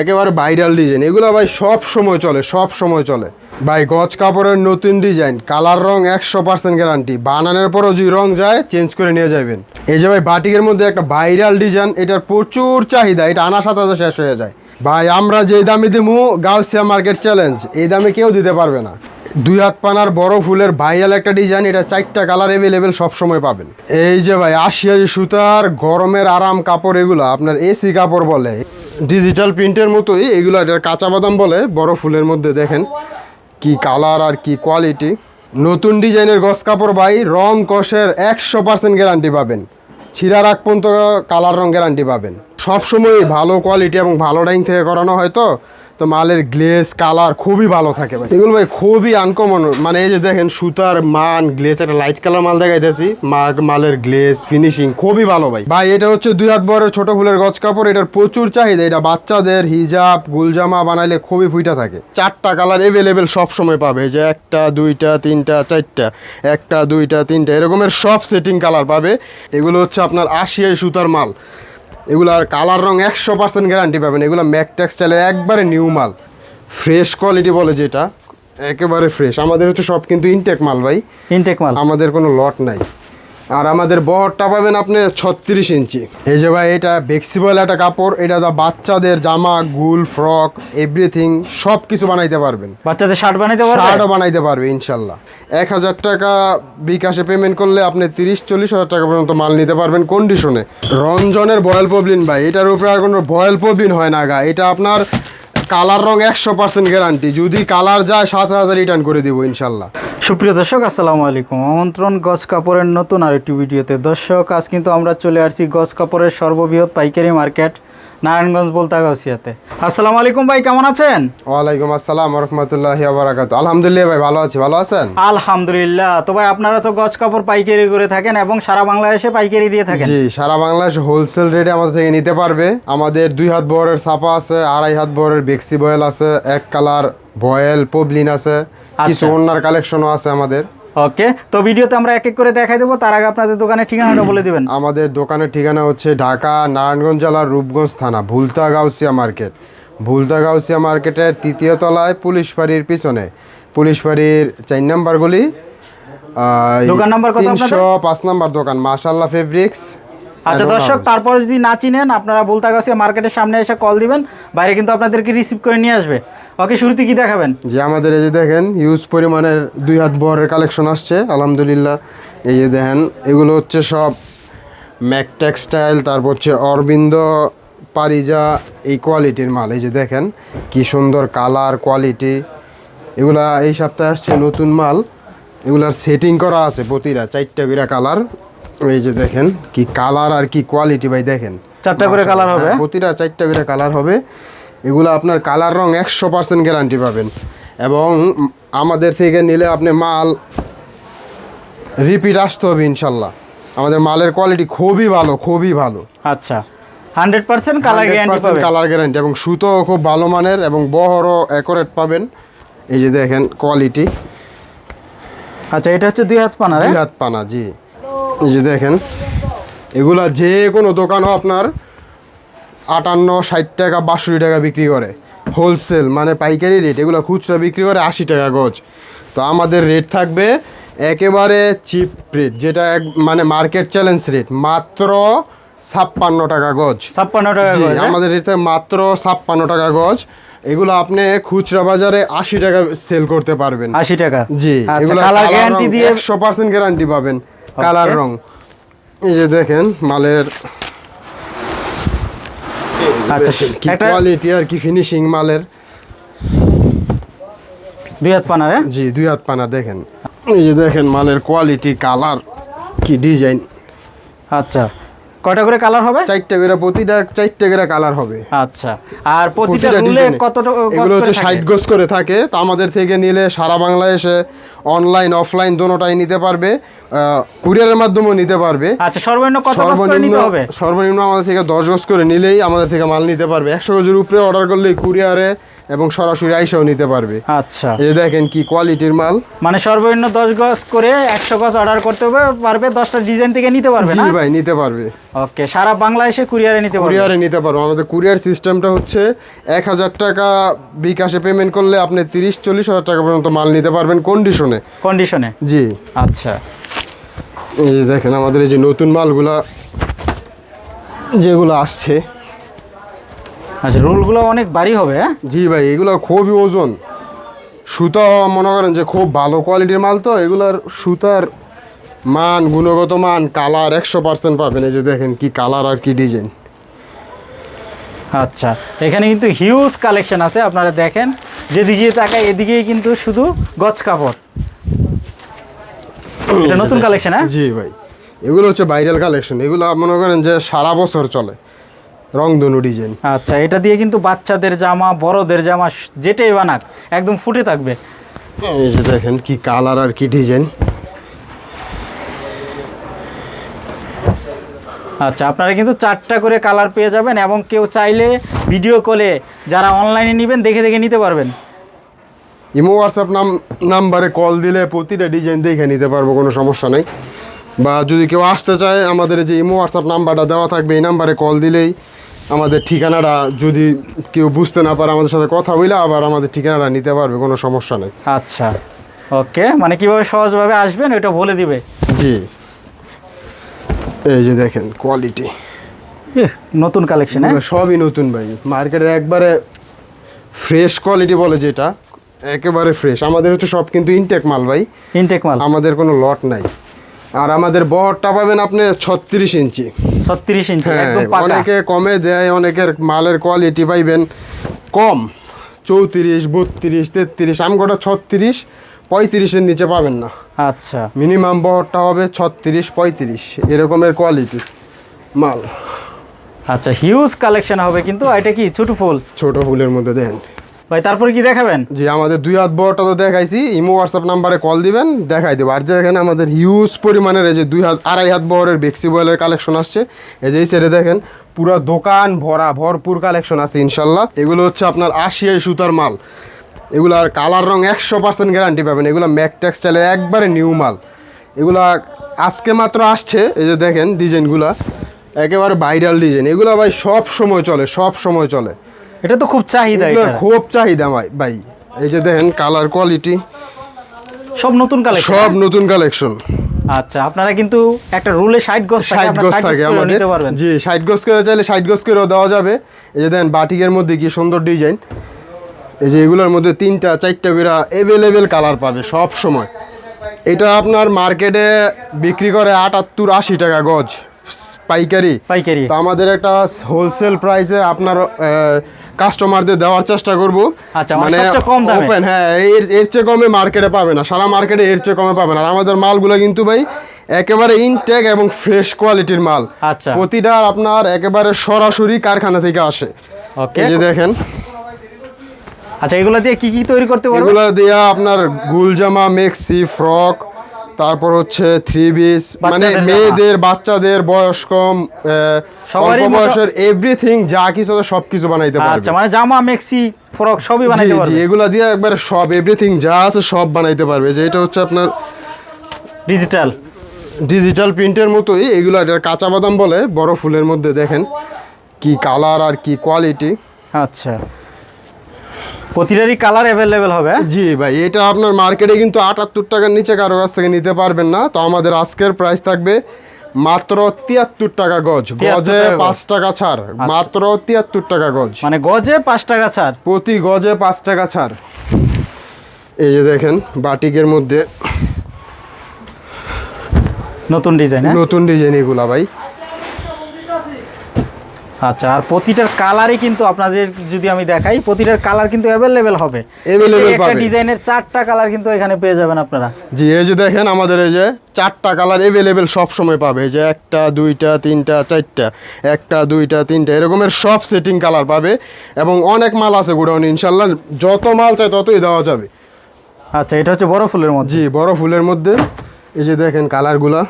একেবারে viral design এগুলো ভাই সব সময় চলে, সব সময় চলে। ভাই গজ কাপড়ের নতুন ডিজাইন কালার রং একশো পার্সেন্ট গ্যারান্টি বানানোর পরও যদি রং যায় চেঞ্জ করে নিয়ে যাবেন। এই যে ভাই বাটিকের মধ্যে একটা ভাইরাল ডিজাইন এটার প্রচুর চাহিদা। এটা আনা সাথে শেষ হয়ে যায়। ভাই আমরা যে দামে দিমু, গাউসিয়া মার্কেট চ্যালেঞ্জ এই দামে কেউ দিতে পারবে না। দুই হাত পানার বড় ফুলের ভাইরাল একটা ডিজাইন এটা চারটা কালার অ্যাভেলেবেল সব সময় পাবেন। এই যে ভাই আশিয়াজি সুতার গরমের আরাম কাপড় এগুলো, আপনার এসি কাপড় বলে ডিজিটাল প্রিন্টের মতোই, এগুলো এটা কাঁচা বাদাম বলে, বড় ফুলের মধ্যে দেখেন কি কালার আর কি কোয়ালিটি নতুন ডিজাইনের গস কাপড় ভাই, রং কষের একশো পার্সেন্ট গ্যারান্টি পাবেন। ছিঁড়ার আগ পর্যন্ত কালার রং গ্যারান্টি পাবেন। সবসময় ভালো কোয়ালিটি এবং ভালো ডাইং থেকে করানো হয় তো। তো মালের গ্লেস কালার খুবই ভালো থাকে ভাই। এগুলো ভাই খুবই আনকমন মানে এই যে দেখেন, সুতার মান গ্লেস একটা লাইট কালার মাল দেখাইতেছি। মালের গ্লেজ ফিনিশিং খুবই ভালো ভাই। ভাই, এটা হচ্ছে দুই হাত বড়ের ছোট ফুলের গছ কাপড়। এটার প্রচুর চাহিদা। এটা বাচ্চাদের হিজাব, গুলজামা বানাইলে খুবই ফুইটা থাকে। চারটা কালার এভেলেবেল সব সময় পাবে যে একটা, দুইটা, তিনটা, চারটা, একটা, দুইটা, তিনটা, এরকমের সব সেটিং কালার পাবে। এগুলো হচ্ছে আপনার আশিয়াই সুতার মাল। এগুলার কালার রং একশো পার্সেন্ট গ্যারান্টি পাবেন। এগুলো ম্যাক টেক্সটাইলের একবারে নিউ মাল। ফ্রেশ কোয়ালিটি বলে যেটা একেবারে ফ্রেশ আমাদের হচ্ছে সব কিন্তু ইনটেক মাল ভাই। ইনটেক মাল। আমাদের কোনো লট নাই। আর আমাদের বহরটা পাবেন আপনি ছত্রিশ ইঞ্চি। এই যে ভাই এটা বেক্সিবল একটা কাপড় এটা দা বাচ্চাদের জামা গুল ফ্রক এভরিথিং সব কিছু বানাইতে পারবেন। বাচ্চাদের শার্ট বানাইতে পারবে? শার্টও বানাইতে পারবে ইনশাল্লাহ। এক হাজার টাকা বিকাশে পেমেন্ট করলে আপনি তিরিশ চল্লিশ হাজার টাকা পর্যন্ত মাল নিতে পারবেন কন্ডিশনে রঞ্জনের বয়েল পবলিন ভাই এটার উপরে আর কোনো বয়েল পবলিন হয় না গা। এটা আপনার কালার রং একশো পার্সেন্ট গ্যারান্টি যদি কালার যায়, সাত হাজার রিটার্ন করে দেবো, ইনশাল্লাহ। সুপ্রিয় দর্শক, আসসালামু আলাইকুম। আমন্ত্রণ গজ কাপড়ের নতুন আরেকটি ভিডিওতে। দর্শক, আজ কিন্তু আমরা চলে আসছি গজ কাপড়ের সর্ববৃহৎ পাইকারি মার্কেট। নারায়ণগঞ্জ বলতাগাউসিয়াতে আসসালামু আলাইকুম ভাই কেমন আছেন? ওয়ালাইকুম আসসালাম রহমতুল্লাহ বারাকাত আলহামদুলিল্লাহ ভাই ভালো আছি ভালো আছেন? আলহামদুলিল্লাহ। তো ভাই আপনারা তো গজ কাপড় পাইকারি করে থাকেন এবং সারা বাংলাদেশে পাইকারি দিয়ে থাকেন? জি সারা বাংলাদেশ হোলসেল রেটে আমাদের থেকে নিতে পারবে। আমাদের দুই হাত বহরের ছাপা আছে আড়াই হাত বহরের বেক্সি বয়েল আছে এক কালার বয়েল পবলিন আছে কিছু আচ্ছা। অন্যার কালেকশনও আছে আমাদের। ওকে তো ভিডিওতে আমরা এক এক করে দেখাই দেবো। তার আগে আপনাদের দোকানের ঠিকানাটা বলে দিবেন। আমাদের দোকানের ঠিকানা হচ্ছে ঢাকা নারায়ণগঞ্জ জেলার রূপগঞ্জ থানা ভুলতা গাউসিয়া মার্কেট। ভুলতা গাউসিয়া মার্কেটের তৃতীয় তলায় পুলিশ ফাঁড়ির পিছনে। পুলিশ ফাঁড়ির চার নাম্বার গলি দোকান নাম্বার কত? তিনশো পাঁচ নাম্বার দোকান মাশাল্লাহ ফেব্রিক্স আচ্ছা দর্শক তারপরে যদি না চিনেন আপনারা বলতাগাছিয়া মার্কেটের সামনে এসে কল দিবেন বাইরে কিন্তু আপনাদেরকে রিসিভ করে নিয়ে আসবে। ওকে শুরুতে কি দেখাবেন? যে আমাদের এই যে দেখেন ইউজ পরিমাণের দুই হাত বহরের কালেকশন আসছে আলহামদুলিল্লাহ। এই যে দেখেন এগুলো হচ্ছে সব ম্যাক টেক্সটাইল তারপর হচ্ছে অরবিন্দ পারিজা এই কোয়ালিটির মাল। এই যে দেখেন কি সুন্দর কালার কোয়ালিটি এগুলা এই সপ্তাহে আসছে নতুন মাল। এগুলার সেটিং করা আছে প্রতিটা চারটা করে কালার এই যে দেখেন কি কালার আর কি কোয়ালিটি ভাই দেখেন। চারটা করে কালার হবে? হ্যাঁ, প্রতিটা চারটা করে কালার হবে। এগুলো আপনার কালার রং একশো পার্সেন্ট গ্যারান্টি পাবেন। এবং আমাদের থেকে নিলে আপনি মাল রিপিট আসতে হবে ইনশাল্লাহ আমাদের মালের কোয়ালিটি খুবই ভালো খুবই ভালো। আচ্ছা। Hundred percent colour guarantee colour guarantee এবং সুতো খুব ভালো মানের এবং বহরও অ্যাকোরেট পাবেন। এই যে দেখেন কোয়ালিটি আচ্ছা এটা হচ্ছে দুই হাত পানার হ্যাঁ? হাত পানা জি। এই যে দেখেন এগুলা যে কোনো দোকানও আপনার আটান্ন ষাট টাকা বাষট্টি টাকা বিক্রি করে। হোলসেল মানে পাইকারি রেট এগুলো খুচরা বিক্রি করে আশি টাকা গজ। তো আমাদের রেট থাকবে একেবারে চিপ রেট যেটা এক মানে মার্কেট চ্যালেঞ্জ রেট মাত্র ছাপ্পান্ন টাকা গজ। ছাপ্পান্ন টাকা জি, করে, হ্যাঁ? আমাদের রেট মাত্র ছাপ্পান্ন টাকা গজ। এগুলো আপনি খুচরা বাজারে আশি টাকা সেল করতে পারবেন। আশি টাকা। জি আচ্ছা এগুলো গ্যারান্টি দিয়ে একশো পার্সেন্ট গ্যারান্টি পাবেন। কালার রং। এই যে দেখেন মালের আচ্ছা কি কোয়ালিটি আর কি ফিনিশিং মালের। দুই হাত পানার হ্যাঁ? জি দুই হাত পানা দেখেন। এই যে দেখেন মালের কোয়ালিটি কালার কি ডিজাইন আচ্ছা। কয়টা করে কালার হবে? চারটে করে প্রতিটা চারটে করে কালার হবে। আচ্ছা আর প্রতিটা রুলে। কত এগুলো হচ্ছে ষাট গোজ করে থাকে তো আমাদের থেকে নিলে সারা বাংলাদেশে অনলাইন অফলাইন দোনোটাই নিতে পারবে কুরিয়ারের মাধ্যমেও নিতে পারবে। আচ্ছা সর্বনিম্ন কত গজ করে নিতে হবে? সর্বনিম্ন আমাদের থেকে দশ গজ করে নিলেই আমাদের থেকে মাল নিতে পারবে। একশো গজের উপরে অর্ডার করলেই কুরিয়ারে এবং সরাসরি আইসাও নিতে পারবে। আচ্ছা। এই দেখেন কি কোয়ালিটির মাল। মানে সর্বনিম্ন দশ গজ করে একশো গজ অর্ডার করতে হবে পারবে দশটা ডিজাইন থেকে নিতে পারবে জি ভাই নিতে পারবে। ওকে সারা বাংলাদেশে কুরিয়ারে নিতে পারবে? কুরিয়ারে নিতে পারব। আমাদের কুরিয়ার সিস্টেমটা হচ্ছে এক হাজার টাকা বিকাশে পেমেন্ট করলে আপনি তিরিশ চল্লিশ হাজার টাকা পর্যন্ত মাল নিতে পারবেন কন্ডিশনে কন্ডিশনে জি। আচ্ছা। এই দেখেন আমাদের এই যে নতুন মালগুলা যেগুলো আসছে আচ্ছা রুলগুলো অনেক ভারী হবে হ্যাঁ? জি ভাই এগুলো খুবই ওজন। সুতা মনে করেন যে খুব ভালো কোয়ালিটির মাল তো এগুলার সুতার মান গুণগত মান কালার একশো পার্সেন্ট পাবেন। এই যে দেখেন কি কালার আর কি ডিজাইন। আচ্ছা এখানে কিন্তু হিউজ কালেকশন আছে আপনারা দেখেন। যেদিকে তাকায় এদিকেই কিন্তু শুধু গছ কাপড়। এটা নতুন কালেকশন হ্যাঁ? জি ভাই এগুলো হচ্ছে ভাইরাল কালেকশন এগুলো মনে করেন যে সারা বছর চলে। রংধনু ডিজাইন। আচ্ছা এটা দিয়ে কিন্তু বাচ্চাদের জামা বড়দের জামা যেটাই বানাক একদম ফুটে থাকবে। এই যে দেখেন কি কালার আর কি ডিজাইন। আচ্ছা আপনারা কিন্তু চারটা করে কালার পেয়ে যাবেন এবং কেউ চাইলে ভিডিও কলে যারা অনলাইনে নেবেন দেখে দেখে নিতে পারবেন। ইমো হোয়াটসঅ্যাপ নাম নাম্বারে কল দিলে প্রতিটা ডিজাইন দেখে নিতে পারব কোনো সমস্যা নেই। বা যদি কেউ আসতে চায় আমাদের যে ইমো হোয়াটসঅ্যাপ নাম্বারটা দেওয়া থাকবে এই নাম্বারে কল দিলেই আমাদের ঠিকানাটা যদি কেউ বুঝতে না পারে আমাদের সাথে কথা বলে আবার আমাদের ঠিকানাটা নিতে পারবে কোনো সমস্যা নেই। আচ্ছা ওকে মানে কীভাবে সহজভাবে আসবেন এটা বলে দিবে? জি। এই যে দেখেন কোয়ালিটি নতুন কালেকশন হ্যাঁ? সবই নতুন ভাই। মার্কেটের একবারে ফ্রেশ কোয়ালিটি বলে যেটা একেবারে ফ্রেশ আমাদের হচ্ছে সব কিন্তু ইনটেক মাল ভাই। ইনটেক মাল। আমাদের কোনো লট নাই। আর আমাদের বহরটা পাবেন আপনি ছত্রিশ ইঞ্চি। ছত্রিশ ইঞ্চি হ্যাঁ অনেকে কমে দেয় অনেকের মালের কোয়ালিটি পাইবেন কম। চৌত্রিশ বত্রিশ তেত্রিশ আমগোটা ছত্রিশ পঁয়ত্রিশের নিচে পাবেন না। আচ্ছা। মিনিমাম বহরটা হবে ছত্রিশ পঁয়ত্রিশ এরকমের কোয়ালিটি মাল। আচ্ছা হিউজ কালেকশন হবে কিন্তু এটা কি ছোট ফুল? ছোট ফুলের মধ্যে দেন। ভাই, তারপরে কি দেখাবেন? জি, আমাদের দুই হাত বহরটা তো দেখাইছি। ইমো হোয়াটসঅ্যাপ নাম্বারে কল দিবেন, দেখাই দেবো। আর যে এখানে আমাদের হিউজ পরিমাণের এই যে দুই হাত, আড়াই হাত বহরের বেক্সি বয়েলের কালেকশন আসছে, এই যে এই সাইডে দেখেন, পুরো দোকান ভরা, ভরপুর কালেকশন আছে ইনশাল্লাহ। এগুলো হচ্ছে আপনার আশিয়াই সুতার মাল। এগুলার কালার রং একশো পার্সেন্ট গ্যারান্টি পাবেন। এগুলো ম্যাক টেক্সটাইলের একবারে নিউ মাল। এগুলা আজকে মাত্র আসছে, এই যে দেখেন ডিজাইনগুলা একেবারে ভাইরাল ডিজাইন এগুলো ভাই সব সময় চলে, সব সময় চলে। এটা তো খুব চাহিদা এটা। খুব চাহিদা ভাই ভাই। এই যে দেখেন কালার কোয়ালিটি সব নতুন কালেকশন সব নতুন কালেকশন আচ্ছা আপনারা কিন্তু একটা রুলে ষাট গজ থাকে ষাট আপনারা গজ থাকে আমাদের। নিতে পারবেন। জি ষাট গজ করে চাইলে ষাট গজ করেও দেওয়া যাবে। এই যে দেখেন বাটিকের মধ্যে কি সুন্দর ডিজাইন এই যে এগুলোর মধ্যে তিনটা চারটা করে অ্যাভেলেবেল কালার পাবে সব সময়। এটা আপনার মার্কেটে বিক্রি করে আটাত্তর আশি টাকা গজ পাইকারি। পাইকারি। তো আমাদের একটা হোলসেল প্রাইসে আপনার কাস্টমারদের দেওয়ার চেষ্টা করব। আচ্ছা, মানে। ওপেন হ্যাঁ এর এর চেয়ে কমে মার্কেটে পাবে না। সারা মার্কেটে এর চেয়ে কমে পাবে না। আর আমাদের মালগুলো কিন্তু ভাই একেবারে ইনটেক এবং ফ্রেশ কোয়ালিটির মাল। আচ্ছা। প্রতিটা আপনার একেবারে সরাসরি কারখানা থেকে আসে। ওকে এই যে দেখেন। আচ্ছা এগুলো দিয়ে কি কি তৈরি করতে পারব? এগুলো দেয়া আপনার গুলজামা মেক্সি ফ্রক তারপর হচ্ছে থ্রি পিস মানে মেয়েদের বাচ্চাদের বয়স্ক আহ, সবারই অল্প বয়সের এভরিথিং যা কিছু সব কিছু বানাইতে পারবে। আচ্ছা মানে জামা মেক্সি ফ্রক সবই জি বানাইতে জি পারবে। এগুলা দিয়ে একবারে সব এভরিথিং যা আছে সব বানাইতে পারবে। যে এটা হচ্ছে আপনার ডিজিটাল ডিজিটাল প্রিন্টের মতোই এগুলো এটা কাঁচা বাদাম বলে বড় ফুলের মধ্যে দেখেন কি কালার আর কি কোয়ালিটি আচ্ছা। প্রতিটারই কালার অ্যাভেলেবেল হবে? জি ভাই এটা আপনার মার্কেটে কিন্তু আটাত্তর টাকার নিচে কারও কাছ থেকে নিতে পারবেন না। তো আমাদের আজকের প্রাইস থাকবে মাত্র তিয়াত্তর টাকা গজ। গজে পাঁচ টাকা ছাড়। মাত্র তিয়াত্তর টাকা গজ। মানে গজে পাঁচ টাকা ছাড়। প্রতি গজে পাঁচ টাকা ছাড়। এই যে দেখেন বাটিকের মধ্যে নতুন ডিজাইন হ্যাঁ? নতুন ডিজাইন এগুলা ভাই। আচ্ছা আর প্রতিটার কালারই কিন্তু আপনাদের যদি আমি দেখাই প্রতিটার কালার কিন্তু অ্যাভেলেবেল হবে। Available একটা ডিজাইনের চারটা কালার কিন্তু এখানে পেয়ে যাবেন আপনারা। জি এই যে দেখেন আমাদের এই যে চারটা কালার এভেলেবেল সব সময় পাবে। এই যে একটা দুইটা তিনটা চারটা একটা দুইটা তিনটা এরকমের সব সেটিং কালার পাবে এবং অনেক মাল আছে গোডাউন ইনশাল্লাহ যত মাল চাই ততই দেওয়া যাবে। আচ্ছা এটা হচ্ছে বড় ফুলের মধ্যে। জি বড় ফুলের মধ্যে। এই যে দেখেন কালারগুলা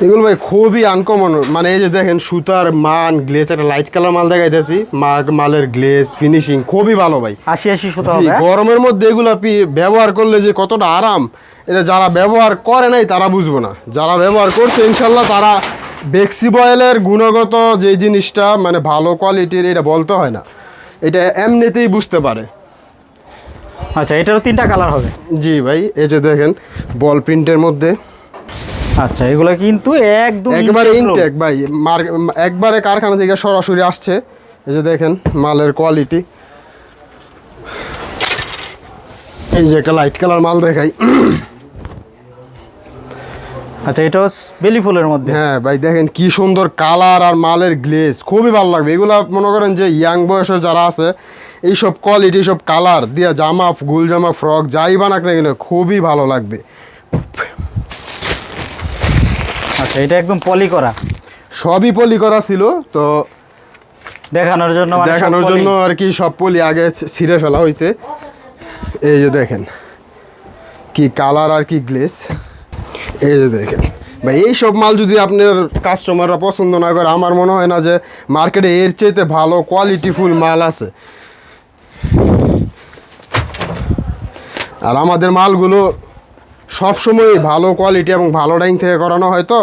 এগুলো ভাই খুবই আনকমন মানে এই যে দেখেন সুতার মান গ্লেস একটা লাইট কালার মাল দেখাইতেছি। মা- মালের গ্লেস ফিনিশিং খুবই ভালো ভাই। আশি আশি সুতো হ্যাঁ? গরমের মধ্যে এগুলো ব্যবহার করলে যে কতটা আরাম এটা যারা ব্যবহার করে নাই তারা বুঝব না। যারা ব্যবহার করছে ইনশাল্লাহ তারা বেক্সি বয়েলের গুণগত যে জিনিসটা মানে ভালো কোয়ালিটির এটা বলতে হয় না। এটা এমনিতেই বুঝতে পারে। আচ্ছা এটারও তিনটা কালার হবে। জি ভাই এই যে দেখেন বল প্রিন্টের মধ্যে। আচ্ছা এগুলো কিন্তু একদম একবারে। ইনটেক ভাই একবারে কারখানা থেকে সরাসরি আসছে। এই যে দেখেন মালের কোয়ালিটি এই যে একটা লাইট কালার মাল দেখাই। আচ্ছা এটাও বেলি ফুলের মধ্যে। হ্যাঁ ভাই দেখেন কি সুন্দর কালার আর মালের গ্লেজ খুবই ভালো লাগবে। এগুলা মনে করেন যে ইয়াং বয়সের যারা আছে এইসব কোয়ালিটি সব কালার দিয়া জামা গুল জামা ফ্রক যাই বানাক না কেন খুবই ভালো লাগবে। আচ্ছা এটা একদম পলি করা। সবই পলি করা ছিল তো দেখানোর জন্য মানে দেখানোর জন্য আর কি সব পলি আগে ছিঁড়ে ফেলা হয়েছে। এই যে দেখেন কি কালার আর কি গ্লেস। এই যে দেখেন ভাই এই সব মাল যদি আপনার কাস্টমাররা পছন্দ না করে আমার মনে হয় না যে মার্কেটে এর চাইতে ভালো কোয়ালিটিফুল মাল আছে। আর আমাদের মালগুলো সবসময় ভালো কোয়ালিটি এবং ভালো ডাইং থেকে করানো হয় তো।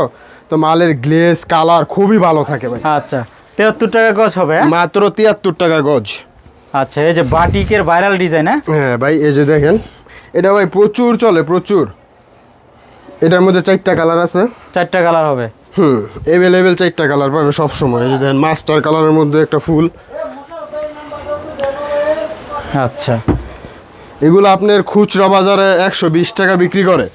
তো মালের গ্লেস কালার খুবই ভালো থাকে ভাই। আচ্ছা তেহাত্তর টাকা গজ হবে হ্যাঁ? মাত্র তিয়াত্তর টাকা গজ। আচ্ছা এই যে বাটিকের ভাইরাল ডিজাইন হ্যাঁ? হ্যাঁ ভাই এই যে দেখেন এটা ভাই প্রচুর চলে প্রচুর। এটার মধ্যে চারটা কালার আছে। চারটা কালার হবে। হুম অ্যাভেলেবেল চারটা কালার পাবে সবসময়। এই যে দেখেন মাস্টার কালারের মধ্যে একটা ফুল। আচ্ছা। এগুলো আপনার খুচরা বাজারে একশো বিশ টাকা বিক্রি করে।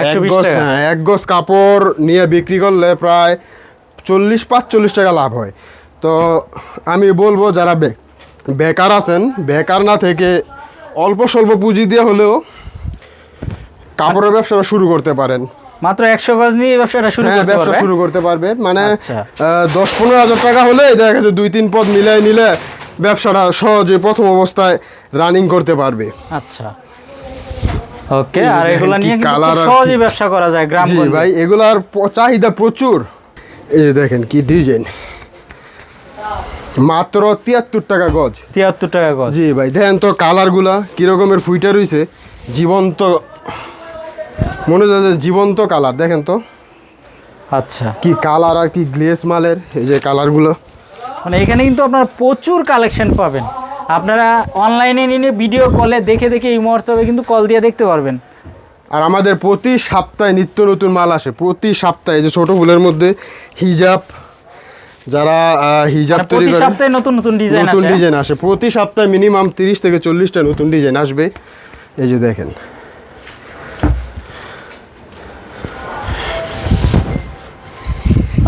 এক 120 গজ হ্যাঁ এক গজ কাপড় নিয়ে বিক্রি করলে প্রায় চল্লিশ পাঁচচল্লিশ টাকা লাভ হয়। তো আমি বলব যারা বেকার আছেন বেকার না থেকে অল্প স্বল্প পুঁজি দিয়ে হলেও কাপড়ের ব্যবসাটা শুরু করতে পারেন। মাত্র একশো গজ নিয়ে ব্যবসাটা শুরু হ্যাঁ ব্যবসা শুরু করতে পারবে। মানে আচ্ছা। দশ পনেরো হাজার টাকা হলে দেখা গেছে দুই তিন পদ মিলাই নিলে ব্যবসাটা সহজে প্রথম অবস্থায় রানিং করতে পারবে। আচ্ছা। ওকে আর এগুলা নিয়ে কিন্তু colour খুব আর কি- ব্যবসা করা যায় গ্রাম জি ভাই এগুলার চাহিদা প্রচুর। এই যে দেখেন কি ডিজাইন মাত্র তিয়াত্তর টাকা গজ। তিয়াত্তর টাকা গজ। জি ভাই দেখেন তো কালারগুলা কিরকমের ফুইটা রইছে। জীবন্ত মনে হয় যে জীবন্ত কালার দেখেন তো। আচ্ছা। কি কালার আর কি গ্লেস মালের এই যে কালারগুলো মানে এখানে কিন্তু আপনারা প্রচুর কালেকশন পাবেন। আপনারা অনলাইনে নিয়ে ভিডিও কলে দেখে দেখে এই হোয়াটসঅ্যাপে কিন্তু কল দিয়ে দেখতে পারবেন। আর আমাদের প্রতি সপ্তাহে নিত্য নতুন মাল আসে। প্রতি সপ্তাহে যে ছোট ফুলের মধ্যে হিজাব যারা হিজাব মানে তৈরি প্রতি করে সপ্তাহে নতুন নতুন ডিজাইন নতুন ডিজাইন আসে। প্রতি সপ্তাহে মিনিমাম তিরিশ থেকে চল্লিশটা নতুন ডিজাইন আসবে। এই যে দেখেন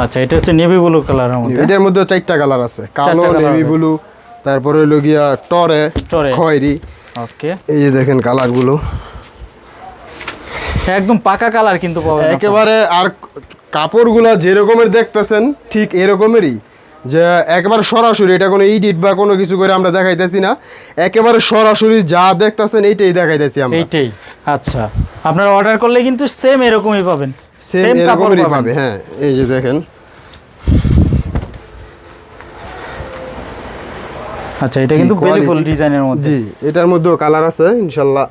আচ্ছা এটা হচ্ছে নেভি ব্লু কালারের মধ্যে। এটার মধ্যে চারটা কালার আছে কালো নেভি ব্লু তারপরে হলো গিয়া টরে টরে। খয়েরি। ওকে। এই যে দেখেন কালারগুলো একদম পাকা কালার কিন্তু পাবেন একেবারে আর কাপড়গুলা যেরকমের দেখতেছেন ঠিক এরকমেরই। যে একেবারে সরাসরি এটা কোনো ইডিট বা কোনো কিছু করে আমরা দেখাইতেছি না। একেবারে সরাসরি যা দেখতেছেন এইটাই দেখাইতেছি আমরা। এইটাই। আচ্ছা আপনারা অর্ডার করলে কিন্তু সেম এরকমই পাবেন। সেম পাবেন। পাবে হ্যাঁ এই যে দেখেন। আচ্ছা এটা কিন্তু ডিজাইনের মধ্যে। জি এটার মধ্যেও কালার আছে ইনশাল্লাহ।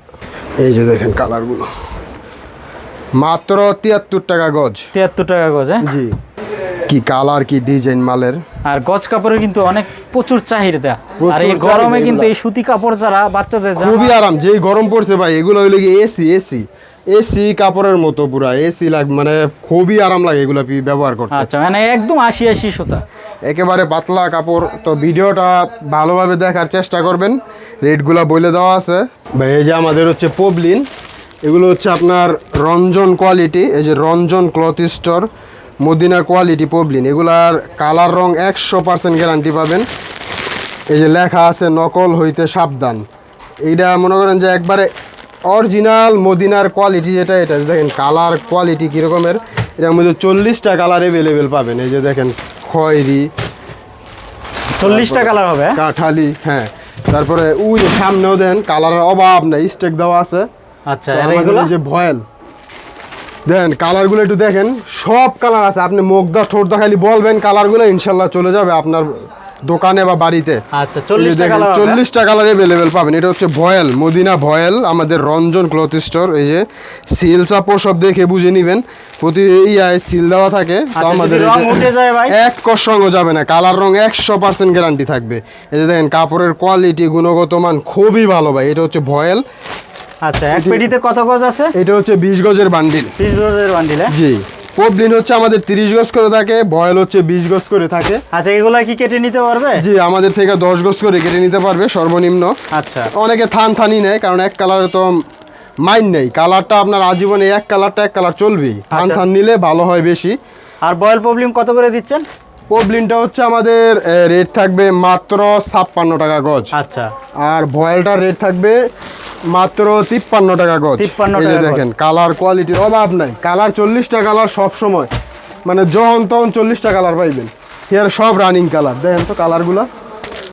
এই যে দেখেন কালারগুলো মাত্র তিয়াত্তর টাকা গজ। তিয়াত্তর টাকা গজ হ্যাঁ? জি। কি কালার কি ডিজাইন মালের। আর গজ কাপড়ের কিন্তু অনেক প্রচুর চাহিদা। আর এই গরমে কিন্তু এই সুতি কাপড় ছাড়া বাচ্চাদের খুবই আরাম যেই গরম পড়ছে ভাই এগুলো হইলে কি এসি এসি এসি কাপড়ের মতো পুরা এসি লাগ মানে খুবই আরাম লাগে এগুলো পি- ব্যবহার করতে। আচ্ছা মানে একদম আশি আশি সুতা। একেবারে পাতলা কাপড় তো ভিডিওটা ভালোভাবে দেখার চেষ্টা করবেন। রেটগুলো বলে দেওয়া আছে। ভাই এই যে আমাদের হচ্ছে পবলিন এগুলো হচ্ছে আপনার রঞ্জন কোয়ালিটি এই যে Ranjan cloth store Madina quality poplin এগুলার কালার রং একশো পার্সেন্ট গ্যারান্টি পাবেন। এই যে লেখা আছে নকল হইতে সাবধান। এইটা মনে করেন যে একবারে অরিজিনাল মদিনার কোয়ালিটি যেটা এটা দেখেন কালার কোয়ালিটি কীরকমের এটার মধ্যে চল্লিশটা কালার অ্যাভেলেবেল পাবেন। এই যে দেখেন খয়েরি চল্লিশটা কালার হবে কাঁঠালি হ্যাঁ। তারপরে ওই যে সামনেও দেন কালারের অভাব নাই স্টেক দেওয়া আছে। আচ্ছা যে ভয়েল। দেন কালারগুলো একটু দেখেন সব কালার আছে। আপনি মুখদা ঠোঁটদা খালি বলবেন কালারগুলো ইনশাল্লাহ চলে যাবে আপনার দোকানে বা বাড়িতে। আচ্ছা চল্লিশটা কালার অ্যাভেলেবেল পাবেন। এটা হচ্ছে ভয়েল মদিনা ভয়েল আমাদের রঞ্জন ক্লথ স্টোর। এই যে সিল সাপো সব দেখে বুঝে নিবেন। প্রতি ইয়ায় সিল দেওয়া থাকে তো আচ্ছা, আমাদের? এক কষ রঙও যাবে না। কালার রং একশো পার্সেন্ট গ্যারান্টি থাকবে। এই যে দেখেন কাপড়ের কোয়ালিটি গুণগত মান খুবই ভালো ভাই। এটা হচ্ছে ভয়েল। আচ্ছা এক পেটিতে কত গজ আছে? এটা হচ্ছে বিশ গজের বান্ডিল বিশ গজের বান্ডিল? জি। পবলিন হচ্ছে আমাদের তিরিশ গজ করে থাকে বয়েল হচ্ছে বিশ গজ করে থাকে। আচ্ছা এগুলা কি কেটে নিতে পারবে? জি আমাদের থেকে দশ গজ করে কেটে নিতে পারবে সর্বনিম্ন। আচ্ছা। অনেকে থান থানি নেয় কারণ এক কালারে তো মাইন নেই। কালারটা আপনার আজীবনে এক কালারটা এক কালার চলবেই। থান আচ্ছা। থান নিলে ভালো হয় বেশি। আর বয়েল প্রবলেম কত করে দিচ্ছেন? পবলিনটা হচ্ছে আমাদের রেট থাকবে মাত্র ছাপ্পান্ন টাকা গজ। আচ্ছা। আর বয়েলটার রেট থাকবে মাত্র তিপ্পান্ন টাকা গজ। 53 এই যে দেখেন কালার কোয়ালিটির অভাব নাই। কালার চল্লিশটা কালার সব সময় মানে যখন তখন চল্লিশটা কালার পাইবেন। এর সব রানিং কালার দেখেন তো কালারগুলো